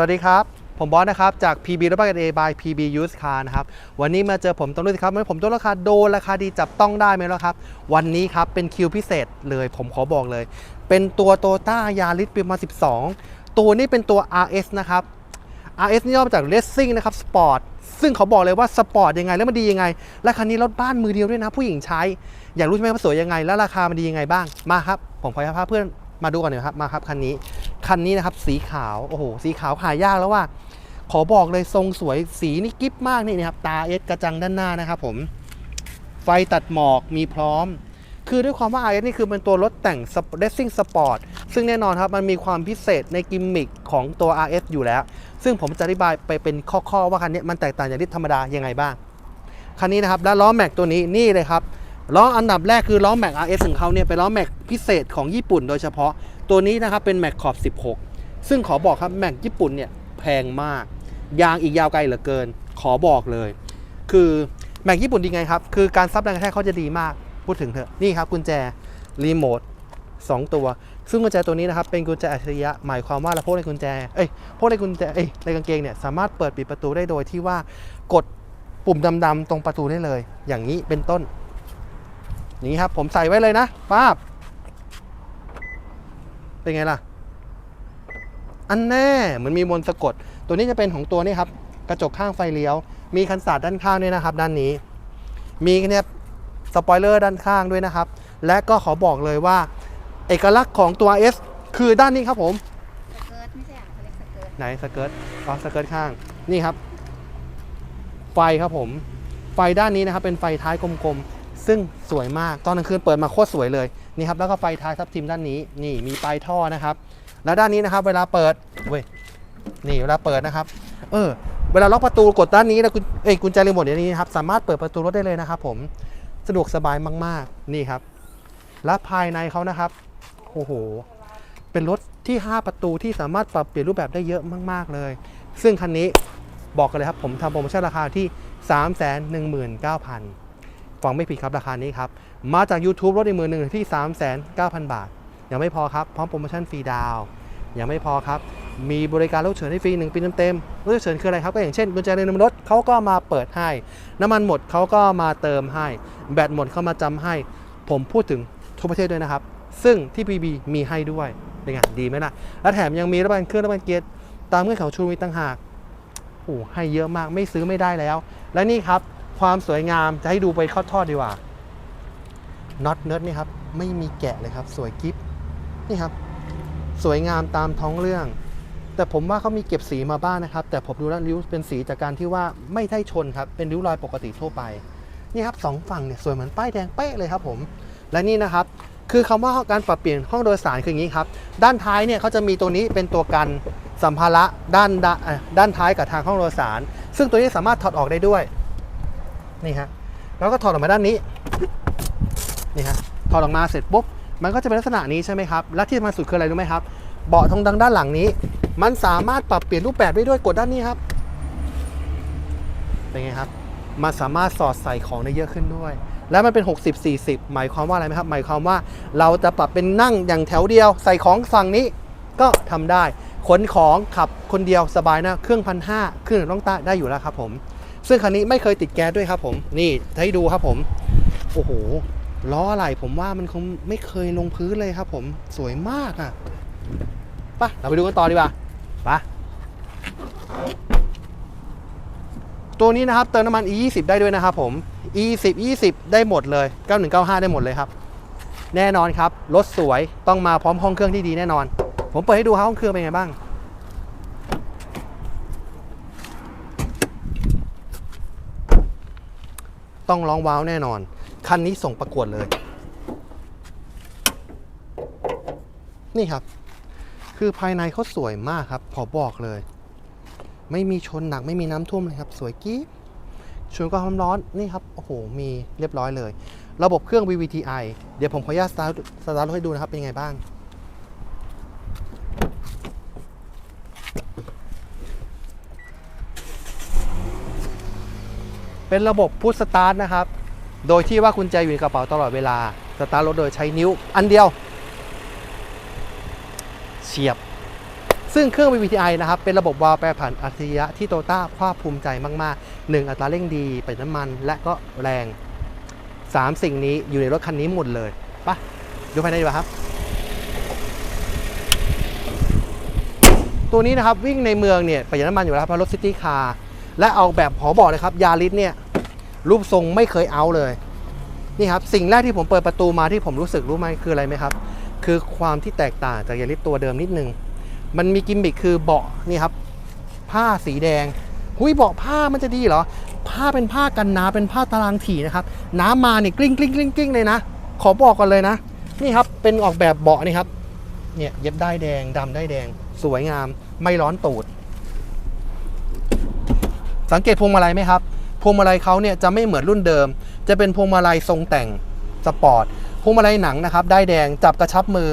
สวัสดีครับ ผมบอสนะครับ จาก PB รถบ้านกันเอ by PB Used Car นะครับ วันนี้มาเจอผมต้องรู้สิครับวันนี้ผมต้องราคาโดนราคาดีจับต้องได้ไหมแล้วครับ วันนี้ครับ เป็นคิวพิเศษเลยผมขอบอกเลย เป็นตัวโตต้ายาริสปีมา 12 ตัวนี้เป็นตัว RS นะครับ RS นี่ย่อมาจาก Racing นะครับ Sport ซึ่งเขาบอกเลยว่าสปอร์ตยังไง แล้วมันดียังไง และคันนี้รถบ้านมือเดียวด้วยนะผู้หญิงใช้ อยากรู้ใช่ไหมว่าสวยยังไง แล้วราคามันดียังไงบ้างมาครับ ผมขออนุญาตพาเพื่อน มาดูกันหน่อยครับมาครับคันนี้คันนี้นะครับสีขาวโอ้โหสีขาวหายยากแล้วว่า ขอบอกเลยทรงสวยสีนี่กิ๊บมากนี่นะครับตาเอสกระจังด้านหน้านะครับผมไฟตัดหมอกมีพร้อม คือด้วยความว่า RS นี่คือเป็นตัวรถแต่ง Racing Sport ซึ่งแน่นอนครับมันมีความพิเศษในกิมมิคของตัว RS อยู่แล้ว ซึ่งผมจะอธิบายไปเป็นข้อๆว่าคันนี้มันแตกต่างจากรถธรรมดายังไงบ้างคันนี้นะครับแล้วล้อแม็กตัวนี้นี่เลยครับ ล้ออันดับแรกคือล้อแม็ก RS ของเขาเนี่ยเป็นล้อแม็กพิเศษของญี่ปุ่นโดยเฉพาะตัวนี้นะครับเป็นแม็กขอบ 16 ซึ่งขอบอกครับแม็กญี่ปุ่นเนี่ยแพงมาก ยางอีกยาวไกลเหลือเกิน ขอบอกเลย คือแม็กญี่ปุ่นดีไงครับ คือการซับแรงกระแทกเขาจะดีมากพูดถึงเถอะนี่ครับกุญแจรีโมท2 ตัว ซึ่งกุญแจตัวนี้นะครับเป็นกุญแจอัจฉริยะหมายความว่าเราพกในกุญแจเอ้ยพกในกุญแจเอ้ยในกางเกงเนี่ยสามารถเปิดปิดประตูได้โดยที่ว่ากดปุ่มดำๆตรงประตูได้เลย อย่างนี้เป็นต้น นี้ครับผมใส่ไว้เลยนะป้าบเป็นไงล่ะ อันแน่เหมือนมีมนต์สะกด ตัวนี้จะเป็นของตัวนี้ครับ กระจกข้างไฟเลี้ยว มีคันศาสตร์ด้านข้างด้วยนะครับ ด้านนี้ มีเนี่ยสปอยเลอร์ด้านข้างด้วยนะครับ และก็ขอบอกเลยว่า เอกลักษณ์ของตัว S คือด้านนี้ครับผมสเกิร์ตไม่ใช่อะเขาเรียกสเกิร์ตไหนสเกิร์ตอ๋อสเกิร์ตข้างนี่ครับ ไฟครับผม ไฟด้านนี้นะครับ เป็นไฟท้ายกลมๆ ซึ่งสวยมากตอนกลางคืนเปิดมาโคตรสวยเลยนี่ครับแล้วก็ไฟท้ายทับทิมด้านนี้นี่มีปลายท่อนะครับ แล้วด้านนี้นะครับ เวลาเปิดเว้ยนี่เวลาเปิดนะครับ เออ เวลาล็อกประตูกดด้านนี้แล้วคุณเอ้ยกุญแจรีโมทเดี๋ยวนี้นะครับสามารถเปิดประตูรถได้เลยนะครับผมสะดวกสบายมากๆนี่ครับ และภายในเขานะครับโอ้โหเป็นรถที่ 5 ประตูที่สามารถปรับเปลี่ยนรูปแบบได้เยอะมาก ๆ เลย ซึ่งคันนี้บอกกันเลยครับ ผมทำโปรโมชั่นราคาที่ 319,000 ฟังไม่ผิดครับราคานี้ครับ มาจาก YouTube รถในมือหนึ่งที่ 3 9 0 0 0 บาท ยังไม่พอครับ พร้อมโปรโมชั่นฟรีดาวยังไม่พอครับ มีบริการรถเฉินให้ฟรี1ปีเต็มๆรถเฉินคืออะไรครับ ก็อย่างเช่นกุญแจเรือนรถเขาก็มาเปิดให้ น้ำมันหมดเขาก็มาเติมให้ แบตหมดเขามาจำให้ ผมพูดถึงทั่วประเทศด้วยนะครับ ซึ่งที่ PB มีให้ด้วยเป็นไงดีไหมล่ะและแถมยังมีระบันเครื่องระบันเกียร์ตามเงื่อนไขของชูมีต่างหากโอ้ให้เยอะมากไม่ซื้อไม่ได้แล้ว และนี่ครับ ความสวยงามจะให้ดูไปข้อทอดดีกว่าน็อตเนิร์ดนี่ครับ ไม่มีแกะเลยครับ สวยกิฟนี่ครับ สวยงามตามท้องเรื่อง แต่ผมว่าเขามีเก็บสีมาบ้างนะครับ แต่ผมดูแล้วริ้วเป็นสีจากการที่ว่าไม่ได้ชนครับ เป็นริ้วรอยปกติทั่วไป นี่ครับสองฝั่งเนี่ยสวยเหมือนป้ายแดงเป๊ะเลยครับผม และนี่นะครับ คือคำว่าการปรับเปลี่ยนห้องโดยสารคืออย่างนี้ครับ ด้านท้ายเนี่ยเขาจะมีตัวนี้เป็นตัวกันสัมภาระด้านด้านท้ายกับทางห้องโดยสาร ซึ่งตัวนี้สามารถถอดออกได้ด้วย นี่ฮะแล้วก็ถอดออกมาด้านนี้นี่ฮะถอดออกมาเสร็จปุ๊บมันก็จะเป็นลักษณะนี้ใช่ไหมครับและที่สำคัญสุดคืออะไรรู้ไหมครับเบาะทางด้านหลังนี้ มันสามารถปรับเปลี่ยนรูปแบบได้ด้วยกดด้านนี้ครับเป็นไงครับมันสามารถสอดใส่ของได้เยอะขึ้นด้วย แล้วมันเป็น 60 40 หมายความว่าอะไรไหมครับ หมายความว่าเราจะปรับเป็นนั่งอย่างแถวเดียว ใส่ของฝั่งนี้ก็ทำได้ขนของขับคนเดียวสบายนะ เครื่องพันห้าเครื่องล่องใต้ได้อยู่แล้วครับผม ซึ่งคันนี้ไม่เคยติดแก๊สด้วยครับผม นี่ให้ดูครับผม โอ้โห ล้ออะไรผมว่ามันคงไม่เคยลงพื้นเลยครับผม สวยมากอะ่ะไปะเราไปดูกันต่อดีกว่าไปะตัวนี้นะครับเติมน้ำมัน E20 ได้ด้วยนะครับผม E10 20 ได้หมดเลย 9195 ได้หมดเลยครับ แน่นอนครับ รถสวยต้องมาพร้อมห้องเครื่องที่ดีแน่นอน ผมเปิดให้ดูครับห้องเครื่องเป็นไงบ้าง ต้องร้องว้าวแน่นอน คันนี้ส่งประกวดเลย นี่ครับ คือภายในเขาสวยมากครับขอบอกเลย ไม่มีชนหนักไม่มีน้ำท่วมเลยครับ สวยกิ๊บชนก็ความร้อนนี่ครับ โอ้โห มีเรียบร้อยเลย ระบบเครื่อง VVTi เดี๋ยวผมขออนุญาตสตาร์ทสตาร์ทรถให้ดูนะครับ เป็นไงบ้าง เป็นระบบพุทสตาร์ทนะครับ โดยที่ว่ากุญแจอยู่ในกระเป๋าตลอดเวลา สตาร์ทรถโดยใช้นิ้วอันเดียว เฉียบ ซึ่งเครื่อง VVTi นะครับ เป็นระบบวาล์วแปรผันอัจฉริยะที่โตต้าภาคภูมิใจมากๆ 1 อัตราเร่งดีประหยัดน้ำมันและก็แรง 3 สิ่งนี้อยู่ในรถคันนี้หมดเลยไปะดูภายในดีกว่าครับ ตัวนี้นะครับวิ่งในเมืองเนี่ยประหยัดน้ำมันอยู่แล้วครับเพราะรถซิตี้คาร์ และเอาแบบขอบอกเลยครับยาริสเนี่ยรูปทรงไม่เคยเอาเลยนี่ครับสิ่งแรกที่ผมเปิดประตูมาที่ผมรู้สึกรู้ไหมคืออะไรไหมครับ คือความที่แตกต่างจากยาริสตัวเดิมนิดนึงมันมีกิมมิคคือเบาะนี่ครับผ้าสีแดงหุยเบาะผ้ามันจะดีเหรอ ผ้าเป็นผ้ากันน้ำเป็นผ้าตารางถี่นะครับ น้ำมาเนี่ยกลิ้งกลิ้งกลิ้งกลิ้งเลยนะ ขอบอกก่อนเลยนะ นี่ครับเป็นออกแบบเบาะนี่ครับ เนี่ยเย็บได้แดงดำได้แดง สวยงาม ไม่ร้อนตูด สังเกตพวงมาลัยไหมครับ พวงมาลัยเขาเนี่ยจะไม่เหมือนรุ่นเดิม จะเป็นพวงมาลัยทรงแต่งสปอร์ต พวงมาลัยหนังนะครับ ได้แดงจับกระชับมือ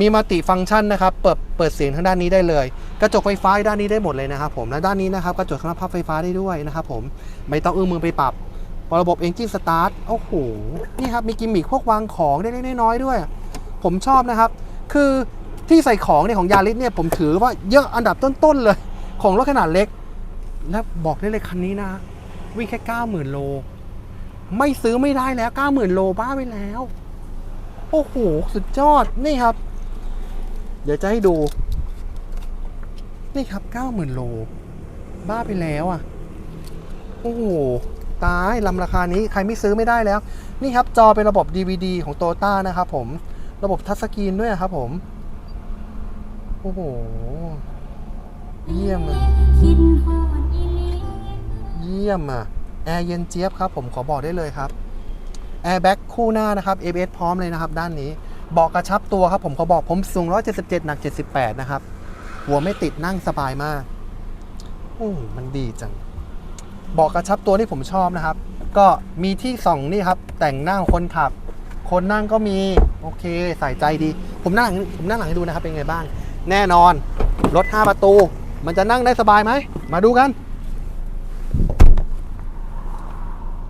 มีมัลติฟังก์ชันนะครับ เปิดเปิดเสียงทางด้านนี้ได้เลย กระจกไฟฟ้าด้านนี้ได้หมดเลยนะครับ ผม และด้านนี้นะครับกระจกข้างหน้าพับไฟฟ้าได้ด้วยนะครับผม ไม่ต้องเอื้อมมือไปปรับ ระบบ Engine Start โอ้โห นี่ครับมีกิมมิคพวกวางของได้เล็กน้อยด้วย ผมชอบนะครับ คือที่ใส่ของเนี่ยของยาริสเนี่ยผมถือว่าเยอะอันดับต้นๆเลย ของรถขนาดเล็ก และบอกได้เลยคันนี้นะ วิ่งแค่90,000โล ไม่ซื้อไม่ได้แล้ว90,000โลบ้าไปแล้ว โอ้โห สุดยอด นี่ครับ เดี๋ยวจะให้ดู นี่ครับ90,000โล บ้าไปแล้วอะ โอ้โห ตายลำราคานี้ใครไม่ซื้อไม่ได้แล้ว นี่ครับจอเป็นระบบ DVD ของโตต้านะครับผม ระบบทัชสกรีนด้วยครับผม โอ้โห เยี่ยมเลยเยี่ยมอะแอร์เย็นเจี๊ยบครับ ผมขอบอกได้เลยครับแอร์แบ็กคู่หน้านะครับ ABS พร้อมเลยนะครับ ด้านนี้เบาะกระชับตัวครับ ผมขอบอกผมสูง 177 หนัก 78 นะครับ หัวไม่ติดนั่งสบายมากโอ้มันดีจังเบาะกระชับตัวที่ผมชอบนะครับ ก็มีที่ส่องนี่ครับ แต่งหน้าของคนขับ คนนั่งก็มี โอเค ใส่ใจดี ผมนั่งหลังผมนั่งหลังให้ดูนะครับ เป็นไงบ้าง แน่นอน รถ 5 ประตู มันจะนั่งได้สบายไหม มาดูกัน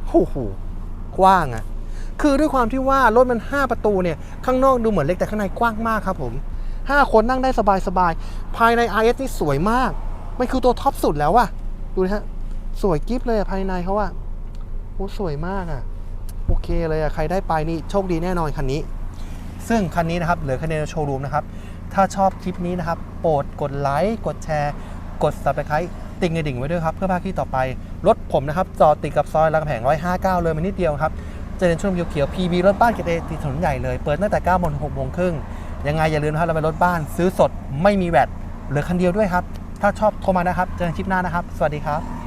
โอ้โหกว้างอะ่ะคือด้วยความที่ว่ารถมัน 5 ประตูเนี่ย ข้างนอกดูเหมือนเล็กแต่ข้างในกว้างมากครับผม 5 คนนั่งได้สบายๆ ภายใน RS นี่สวยมาก มันคือตัวท็อปสุดแล้วอะดูนะฮะ สวยกิฟเลยอะภายในเขาอะโอ้สวยมากอะโอเคเลยอะใครได้ไปนี่โชคดีแน่นอนคันนี้ ซึ่งคันนี้นะครับเหลือคันเดียวในโชว์รูมนะครับ ถ้าชอบคลิปนี้นะครับ โปรดกดไลค์กดแชร์ กด subscribe ติ่งกระดิ่งไว้ด้วยครับ เพื่อภาคที่ต่อไป รถผมนะครับ จอดติดกับซอยรามแหง159 เลยมานิดเดียวครับจะเป็นช่วงเขียวๆ PB รถบ้านเกรดเอติดถนนใหญ่เลย เปิดตั้งแต่9โมงถึง6โมงครึ่งยังไงอย่าลืมนะครับเราเป็นรถบ้านซื้อสดไม่มีแวตเหลือคันเดียวด้วยครับถ้าชอบโทรมานะครับ เจอกันคลิปหน้านะครับ สวัสดีครับ